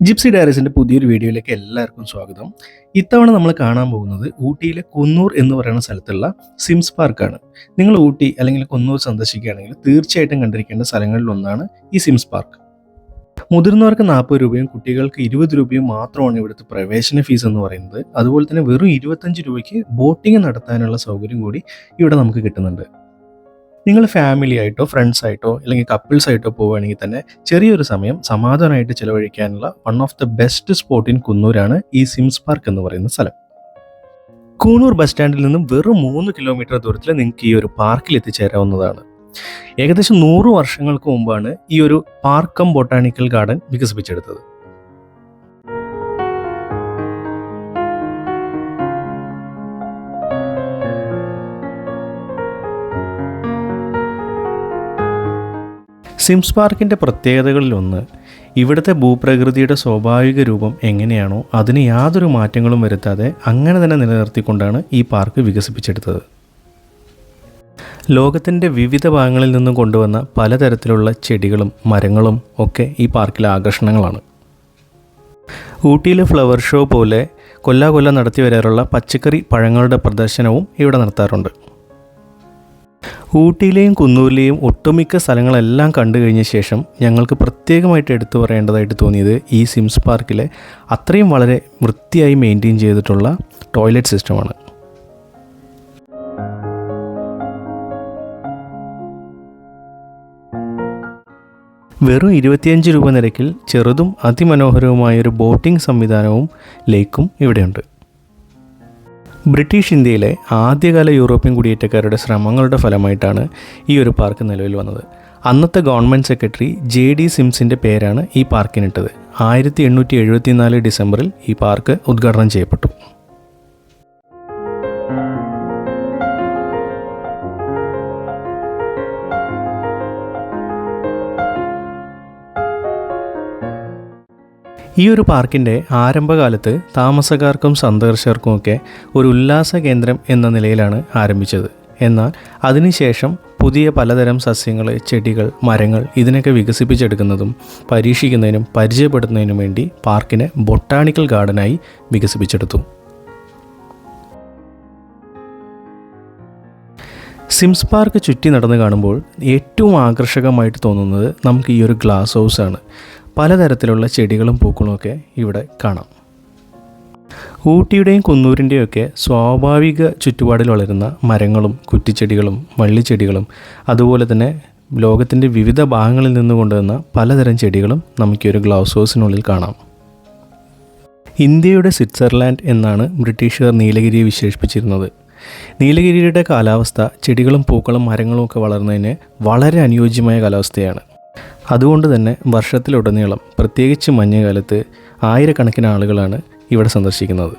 Gypsy ഡയറീസിന്റെ പുതിയൊരു വീഡിയോയിലേക്ക് എല്ലാവർക്കും സ്വാഗതം. ഇത്തവണ നമ്മൾ കാണാൻ പോകുന്നത് ഊട്ടിയിലെ കുന്നൂർ എന്ന് പറയുന്ന സ്ഥലത്തുള്ള സിംസ് പാർക്കാണ്. നിങ്ങൾ ഊട്ടി അല്ലെങ്കിൽ കുന്നൂർ സന്ദർശിക്കുകയാണെങ്കിൽ തീർച്ചയായിട്ടും കണ്ടിരിക്കേണ്ട സ്ഥലങ്ങളിൽ ഒന്നാണ് ഈ സിംസ് പാർക്ക്. മുതിർന്നവർക്ക് നാൽപ്പത് രൂപയും കുട്ടികൾക്ക് ഇരുപത് രൂപയും മാത്രമാണ് ഇവിടുത്തെ പ്രവേശന ഫീസ് എന്ന് പറയുന്നത്. അതുപോലെ തന്നെ വെറും ഇരുപത്തഞ്ച് രൂപയ്ക്ക് ബോട്ടിംഗ് നടത്താനുള്ള സൗകര്യം കൂടി ഇവിടെ നമുക്ക് കിട്ടുന്നുണ്ട്. നിങ്ങൾ ഫാമിലി ആയിട്ടോ ഫ്രണ്ട്സ് ആയിട്ടോ അല്ലെങ്കിൽ കപ്പിൾസ് ആയിട്ടോ പോവുകയാണെങ്കിൽ തന്നെ ചെറിയൊരു സമയം സമാധാനമായിട്ട് ചിലവഴിക്കാനുള്ള one of the best spot in കുന്നൂരാണ് ഈ സിംസ് പാർക്ക് എന്ന് പറയുന്ന സ്ഥലം. കൂണൂർ ബസ് സ്റ്റാൻഡിൽ നിന്നും വെറും മൂന്ന് കിലോമീറ്റർ ദൂരത്തിൽ നിങ്ങൾക്ക് ഈ ഒരു പാർക്കിൽ എത്തിച്ചേരാവുന്നതാണ്. ഏകദേശം നൂറ് വർഷങ്ങൾക്ക് മുമ്പാണ് ഈ ഒരു പാർക്കം ബൊട്ടാണിക്കൽ ഗാർഡൻ വികസിപ്പിച്ചെടുത്തത്. സിംസ് പാർക്കിന്റെ പ്രത്യേകതകളിലൊന്ന് ഇവിടുത്തെ ഭൂപ്രകൃതിയുടെ സ്വാഭാവിക രൂപം എങ്ങനെയാണോ അതിന് യാതൊരു മാറ്റങ്ങളും വരുത്താതെ അങ്ങനെ തന്നെ നിലനിർത്തിക്കൊണ്ടാണ് ഈ പാർക്ക് വികസിപ്പിച്ചെടുത്തത്. ലോകത്തിന്റെ വിവിധ ഭാഗങ്ങളിൽ നിന്നും കൊണ്ടുവന്ന പലതരത്തിലുള്ള ചെടികളും മരങ്ങളും ഒക്കെ ഈ പാർക്കിലെ ആകർഷണങ്ങളാണ്. ഊട്ടിയിലെ ഫ്ലവർ ഷോ പോലെ കൊല്ലാ കൊല്ലം നടത്തി വരാറുള്ള പച്ചക്കറി പഴങ്ങളുടെ പ്രദർശനവും ഇവിടെ നടത്താറുണ്ട്. ഊട്ടിയിലെയും കുന്നൂരിലെയും ഒട്ടുമിക്ക സ്ഥലങ്ങളെല്ലാം കണ്ടു കഴിഞ്ഞ ശേഷം ഞങ്ങൾക്ക് പ്രത്യേകമായിട്ട് എടുത്തു പറയേണ്ടതായിട്ട് തോന്നിയത് ഈ സിംസ് പാർക്കിലെ അത്രയും വളരെ വൃത്തിയായി മെയിന്റെയിൻ ചെയ്തിട്ടുള്ള ടോയ്ലറ്റ് സിസ്റ്റമാണ് വെറും ഇരുപത്തിയഞ്ച് രൂപ നിരക്കിൽ ചെറുതും അതിമനോഹരവുമായ ഒരു ബോട്ടിംഗ് സംവിധാനവും ലേക്കും ഇവിടെയുണ്ട്. ബ്രിട്ടീഷ് ഇന്ത്യയിലെ ആദ്യകാല യൂറോപ്യൻ കുടിയേറ്റക്കാരുടെ ശ്രമങ്ങളുടെ ഫലമായിട്ടാണ് ഈ ഒരു പാർക്ക് നിലവിൽ വന്നത്. അന്നത്തെ ഗവൺമെന്റ് സെക്രട്ടറി ജെ ഡി സിംസിന്റെ പേരാണ് ഈ പാർക്കിനിട്ടത്. ആയിരത്തി എണ്ണൂറ്റി എഴുപത്തിനാല് ഡിസംബറിൽ ഈ പാർക്ക് ഉദ്ഘാടനം ചെയ്യപ്പെട്ടു. ഈ ഒരു പാർക്കിന്റെ ആരംഭകാലത്ത് താമസക്കാർക്കും സന്ദർശകർക്കുമൊക്കെ ഒരു ഉല്ലാസ കേന്ദ്രം എന്ന നിലയിലാണ് ആരംഭിച്ചത്. എന്നാൽ അതിനുശേഷം പുതിയ പലതരം സസ്യങ്ങൾ ചെടികൾ മരങ്ങൾ ഇതിനൊക്കെ വികസിപ്പിച്ചെടുക്കുന്നതും പരീക്ഷിക്കുന്നതിനും പരിചയപ്പെടുത്തുന്നതിനും വേണ്ടി പാർക്കിനെ ബൊട്ടാണിക്കൽ ഗാർഡനായി വികസിപ്പിച്ചെടുത്തു. സിംസ് പാർക്ക് ചുറ്റി നടന്ന് കാണുമ്പോൾ ഏറ്റവും ആകർഷകമായിട്ട് തോന്നുന്നത് നമുക്ക് ഈ ഒരു ഗ്ലാസ് ഹൗസാണ്. പലതരത്തിലുള്ള ചെടികളും പൂക്കളുമൊക്കെ ഇവിടെ കാണാം. ഊട്ടിയുടെയും കുന്നൂരിന്റെയും ഒക്കെ സ്വാഭാവിക ചുറ്റുപാടിൽ വളരുന്ന മരങ്ങളും കുറ്റിച്ചെടികളും വള്ളിച്ചെടികളും അതുപോലെ തന്നെ ലോകത്തിന്റെ വിവിധ ഭാഗങ്ങളിൽ നിന്ന് കൊണ്ടുവന്ന പലതരം ചെടികളും നമുക്ക് ഒരു ഗ്ലൗസ് ഹൗസിനുള്ളിൽ കാണാം. ഇന്ത്യയുടെ സ്വിറ്റ്സർലാൻഡ് എന്നാണ് ബ്രിട്ടീഷുകാർ നീലഗിരിയെ വിശേഷിപ്പിച്ചിരുന്നത്. നീലഗിരിയുടെ കാലാവസ്ഥ ചെടികളും പൂക്കളും മരങ്ങളും ഒക്കെ വളർന്നതിന് വളരെ അനുയോജ്യമായ കാലാവസ്ഥയാണ്. അതുകൊണ്ട് തന്നെ വർഷത്തിലുടനീളം പ്രത്യേകിച്ച് മഞ്ഞുകാലത്ത് ആയിരക്കണക്കിന് ആളുകളാണ് ഇവിടെ സന്ദർശിക്കുന്നത്.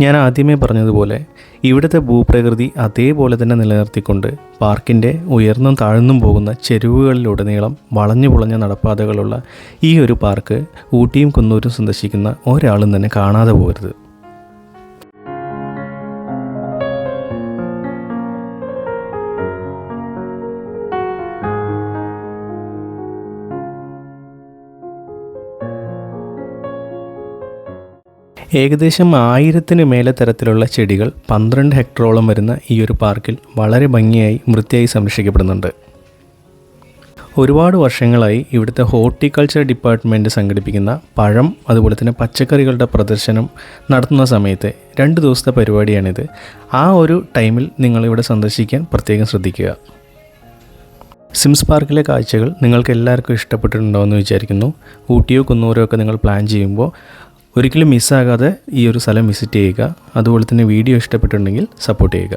ഞാൻ ആദ്യമേ പറഞ്ഞതുപോലെ ഇവിടുത്തെ ഭൂപ്രകൃതി അതേപോലെ തന്നെ നിലനിർത്തിക്കൊണ്ട് പാർക്കിന്റെ ഉയർന്നും താഴ്ന്നും പോകുന്ന ചെരുവുകളിലുടനീളം വളഞ്ഞു പുളഞ്ഞ നടപ്പാതകളുള്ള ഈ ഒരു പാർക്ക് ഊട്ടിയും കുന്നൂരും സന്ദർശിക്കുന്ന ഒരാളും തന്നെ കാണാതെ പോകരുത്. ഏകദേശം ആയിരത്തിന് മേലെ തരത്തിലുള്ള ചെടികൾ പന്ത്രണ്ട് ഹെക്ടറോളം വരുന്ന ഈ ഒരു പാർക്കിൽ വളരെ ഭംഗിയായി വൃത്തിയായി സംരക്ഷിക്കപ്പെടുന്നുണ്ട്. ഒരുപാട് വർഷങ്ങളായി ഇവിടുത്തെ ഹോർട്ടിക്കൾച്ചർ ഡിപ്പാർട്ട്മെന്റ് സംഘടിപ്പിക്കുന്ന പഴം അതുപോലെ തന്നെ പച്ചക്കറികളുടെ പ്രദർശനം നടത്തുന്ന സമയത്ത് രണ്ട് ദിവസത്തെ പരിപാടിയാണിത്. ആ ഒരു ടൈമിൽ നിങ്ങളിവിടെ സന്ദർശിക്കാൻ പ്രത്യേകം ശ്രദ്ധിക്കുക. സിംസ് പാർക്കിലെ കാഴ്ചകൾ നിങ്ങൾക്ക് എല്ലാവർക്കും ഇഷ്ടപ്പെട്ടിട്ടുണ്ടോ വിചാരിക്കുന്നു. ഊട്ടിയോ കുന്നൂരോ ഒക്കെ നിങ്ങൾ പ്ലാൻ ചെയ്യുമ്പോൾ ഒരിക്കലും മിസ്സാകാതെ ഈ ഒരു സ്ഥലം വിസിറ്റ് ചെയ്യുക. അതുപോലെ തന്നെ വീഡിയോ ഇഷ്ടപ്പെട്ടിട്ടുണ്ടെങ്കിൽ സപ്പോർട്ട് ചെയ്യുക.